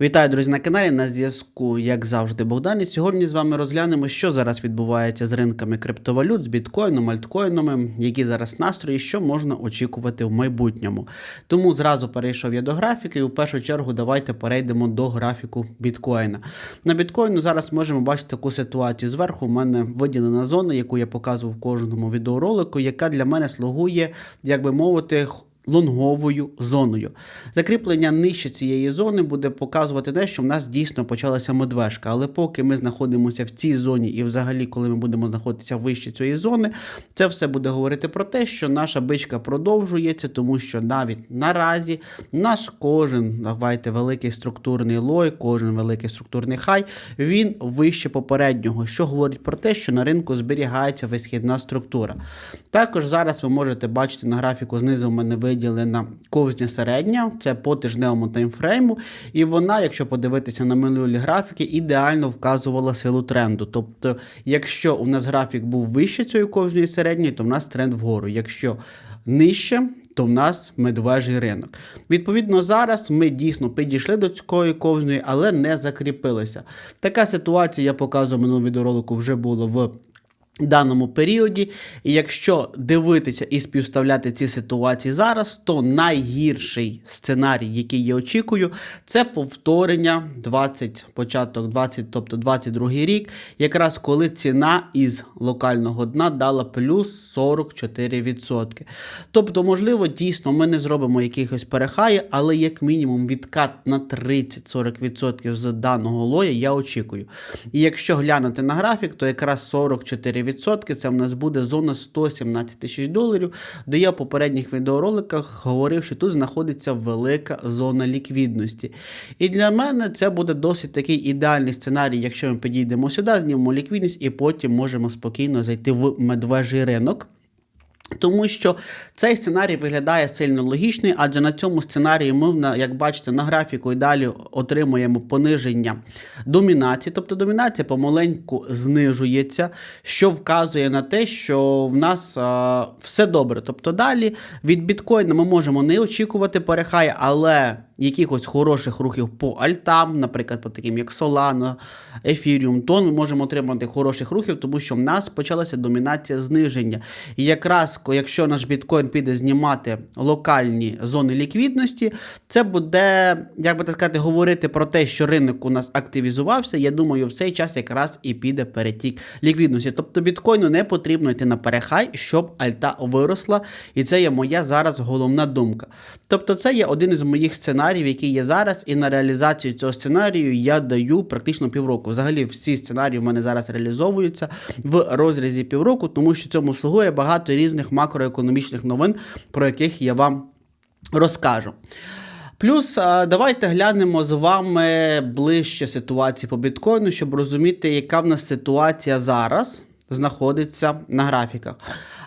Вітаю, друзі, на каналі. На зв'язку, як завжди, Богдан. І сьогодні з вами розглянемо, що зараз відбувається з ринками криптовалют, з біткоїном, альткоїнами, які зараз настрої, що можна очікувати в майбутньому. Тому зразу перейшов я до графіки, і в першу чергу давайте перейдемо до графіку біткоїна. На біткоїну зараз можемо бачити таку ситуацію. Зверху у мене виділена зона, яку я показував в кожному відеоролику, яка для мене слугує, як би мовити, лонговою зоною. Закріплення нижче цієї зони буде показувати те, що в нас дійсно почалася медвежка. Але поки ми знаходимося в цій зоні, і взагалі, коли ми будемо знаходитися вище цієї зони, це все буде говорити про те, що наша бичка продовжується, тому що навіть наразі наш кожен, давайте, великий структурний лой, кожен великий структурний хай, він вище попереднього, що говорить про те, що на ринку зберігається висхідна структура. Також зараз ви можете бачити на графіку знизу в мене виділена ковзня середня, це по тижневому таймфрейму, і вона, якщо подивитися на минулі графіки, ідеально вказувала силу тренду. Тобто, якщо у нас графік був вище цієї ковзної середньої, то в нас тренд вгору. Якщо нижче, то в нас медвежий ринок. Відповідно, зараз ми дійсно підійшли до цієї ковзної, але не закріпилися. Така ситуація, я показував минулому відеоролику, вже було в даному періоді. І якщо дивитися і співставляти ці ситуації зараз, то найгірший сценарій, який я очікую, це повторення 20, початок 20, тобто 22 рік, якраз коли ціна із локального дна дала плюс 44%. Тобто, можливо, дійсно ми не зробимо якихось перехаї, але як мінімум відкат на 30-40% з даного лоя я очікую. І якщо глянути на графік, то якраз 44% це в нас буде зона 117 тисяч доларів, де я в попередніх відеороликах говорив, що тут знаходиться велика зона ліквідності. І для мене це буде досить такий ідеальний сценарій, якщо ми підійдемо сюди, знімемо ліквідність і потім можемо спокійно зайти в медвежий ринок. Тому що цей сценарій виглядає сильно логічний, адже на цьому сценарії ми, як бачите, на графіку і далі отримуємо пониження домінації. Тобто домінація помаленьку знижується, що вказує на те, що в нас а, все добре. Тобто далі від біткоїна ми можемо не очікувати перехай, але якихось хороших рухів по альтам, наприклад, по таким як Solana, Ethereum, то ми можемо отримати хороших рухів, тому що в нас почалася домінація зниження. І якраз якщо наш біткоін піде знімати локальні зони ліквідності, це буде, як би так сказати, говорити про те, що ринок у нас активізувався. Я думаю, в цей час якраз і піде перетік ліквідності. Тобто біткоїну не потрібно йти на перехай, щоб альта виросла. І це є моя зараз головна думка. Тобто, це є один із моїх сценаріїв, який є зараз, і на реалізацію цього сценарію я даю практично півроку. Взагалі, всі сценарії в мене зараз реалізовуються в розрізі півроку, тому що цьому слугує багато різних макроекономічних новин, про яких я вам розкажу. Плюс давайте глянемо з вами ближче ситуації по біткоїну, щоб розуміти, яка в нас ситуація зараз знаходиться на графіках.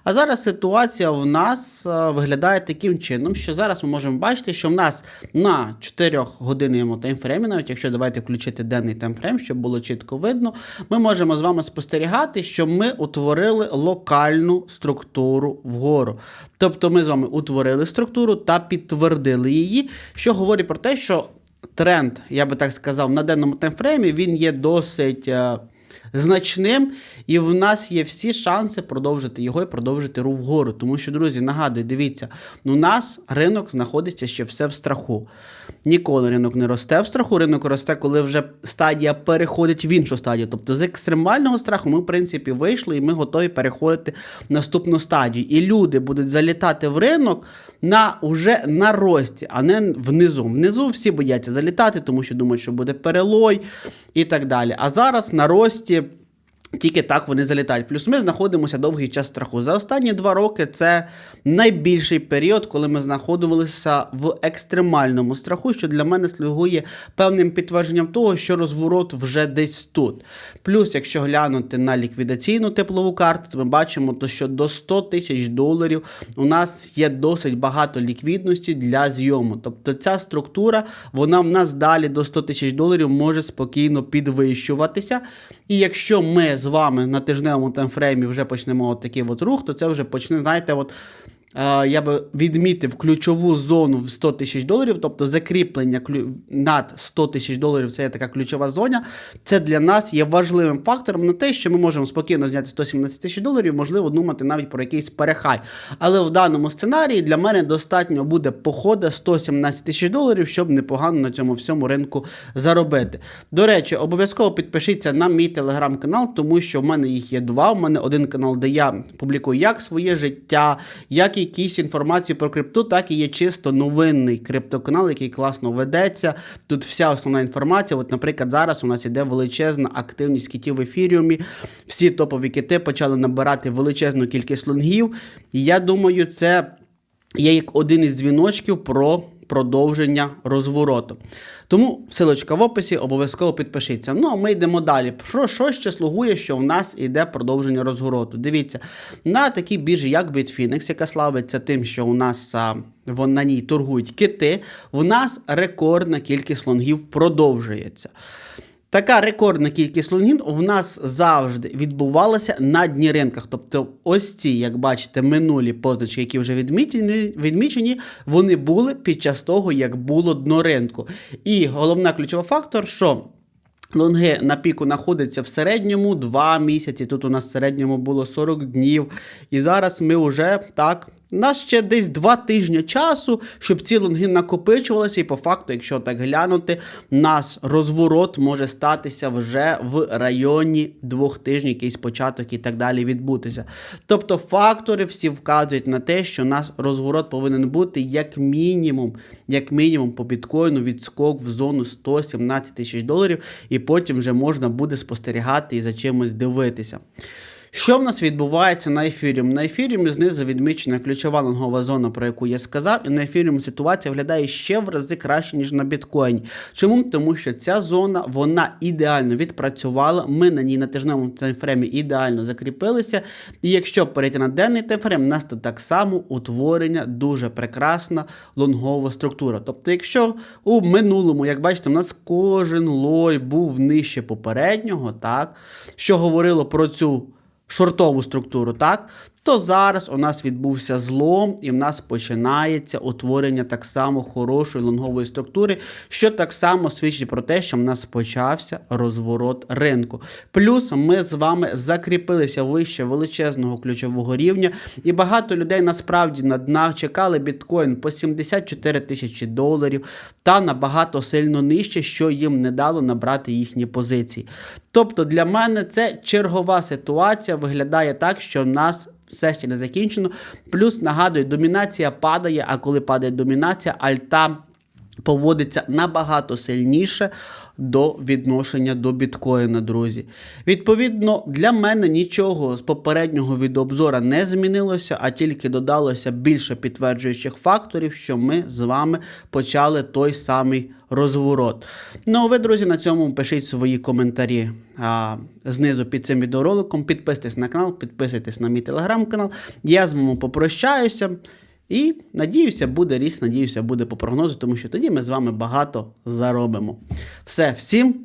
А зараз ситуація в нас виглядає таким чином, що зараз ми можемо бачити, що в нас на 4 годинному таймфреймі, навіть якщо давайте включити денний таймфрейм, щоб було чітко видно, ми можемо з вами спостерігати, що ми утворили локальну структуру вгору. Тобто ми з вами утворили структуру та підтвердили її, що говорить про те, що тренд, я би так сказав, на денному таймфреймі він є досить. Значним, і в нас є всі шанси продовжити його і продовжити рух вгору. Тому що, друзі, нагадую, дивіться, у нас ринок знаходиться ще все в страху. Ніколи ринок не росте в страху, ринок росте, коли вже стадія переходить в іншу стадію. Тобто з екстремального страху ми, в принципі, вийшли і ми готові переходити в наступну стадію. І люди будуть залітати в ринок на уже на рості, а не внизу. Внизу всі бояться залітати, тому що думають, що буде перелой і так далі. А зараз на рості. Тільки так вони залітають. Плюс ми знаходимося довгий час страху. За останні два роки це найбільший період, коли ми знаходилися в екстремальному страху, що для мене слугує певним підтвердженням того, що розворот вже десь тут. Плюс, якщо глянути на ліквідаційну теплову карту, то ми бачимо, то, що до 100 тисяч доларів у нас є досить багато ліквідності для зйому. Тобто ця структура, вона в нас далі до 100 тисяч доларів може спокійно підвищуватися. І якщо ми з вами на тижневому таймфреймі вже почнемо от такий от рух, то це вже почне, знаєте, от я би відмітив ключову зону в 100 тисяч доларів, тобто закріплення над 100 тисяч доларів це є така ключова зона. Це для нас є важливим фактором на те, що ми можемо спокійно зняти 117 тисяч доларів, можливо, думати навіть про якийсь перехай. Але в даному сценарії для мене достатньо буде похода 117 тисяч доларів, щоб непогано на цьому всьому ринку заробити. До речі, обов'язково підпишіться на мій телеграм-канал, тому що в мене їх є два. У мене один канал, де я публікую як своє життя, як якісь інформацію про крипту, так і є чисто новинний криптоканал, який класно ведеться. Тут вся основна інформація. От, наприклад, зараз у нас іде величезна активність китів в ефіріумі. Всі топові кити почали набирати величезну кількість лонгів. І я думаю, це є як один із дзвіночків про продовження розвороту. Тому силочка в описі, обов'язково підпишіться. Ну а ми йдемо далі. Про що ще слугує, що в нас іде продовження розвороту? Дивіться, на такій біржі, як Bitfinex, яка славиться тим, що у нас а, вон, на ній торгують кити, в нас рекордна кількість лонгів продовжується. Така рекордна кількість лонгів в нас завжди відбувалася на дні ринках. Тобто, ось ці, як бачите, минулі позначки, які вже відмічені, відмічені, вони були під час того, як було дно ринку. І головна ключова фактор, що Лонги на піку знаходяться в середньому 2 місяці. Тут у нас в середньому було 40 днів. І зараз ми вже так. Нас ще десь 2 тижні часу, щоб ці лонги накопичувалися. І по факту, якщо так глянути, у нас розворот може статися вже в районі двох тижнів, якийсь початок і так далі відбутися. Тобто фактори всі вказують на те, що у нас розворот повинен бути як мінімум, як мінімум по біткоїну відскок в зону 117 тисяч доларів, і потім вже можна буде спостерігати і за чимось дивитися. Що в нас відбувається на ефіріум? На ефіріумі знизу відмічена ключова лонгова зона, про яку я сказав, і на ефіріумі ситуація виглядає ще в рази краще, ніж на біткоїні. Чому? Тому що ця зона вона ідеально відпрацювала. Ми на ній на тижневому таймфремі ідеально закріпилися. І якщо перейти на денний таймфрейм, у нас тут так само утворення дуже прекрасна лонгова структура. Тобто, якщо у минулому, як бачите, у нас кожен лой був нижче попереднього, так, що говорило про цю шортову структуру, так? То зараз у нас відбувся злом, і в нас починається утворення так само хорошої лонгової структури, що так само свідчить про те, що в нас почався розворот ринку. Плюс ми з вами закріпилися вище величезного ключового рівня, і багато людей насправді на днах чекали біткоін по 74 тисячі доларів та набагато сильно нижче, що їм не дало набрати їхні позиції. Тобто для мене це чергова ситуація виглядає так, що в нас все ще не закінчено. Плюс нагадую, домінація падає, а коли падає домінація, альта поводиться набагато сильніше до відношення до біткоїна, друзі. Відповідно, для мене нічого з попереднього відеообзора не змінилося, а тільки додалося більше підтверджуючих факторів, що ми з вами почали той самий розворот. Ну, а ви, друзі, на цьому пишіть свої коментарі а, знизу під цим відеороликом. Підписуйтесь на канал, підписуйтесь на мій телеграм-канал. Я з вами попрощаюся. І надіюся, буде ріст, надіюся, буде по прогнозу, тому що тоді ми з вами багато заробимо. Все, всім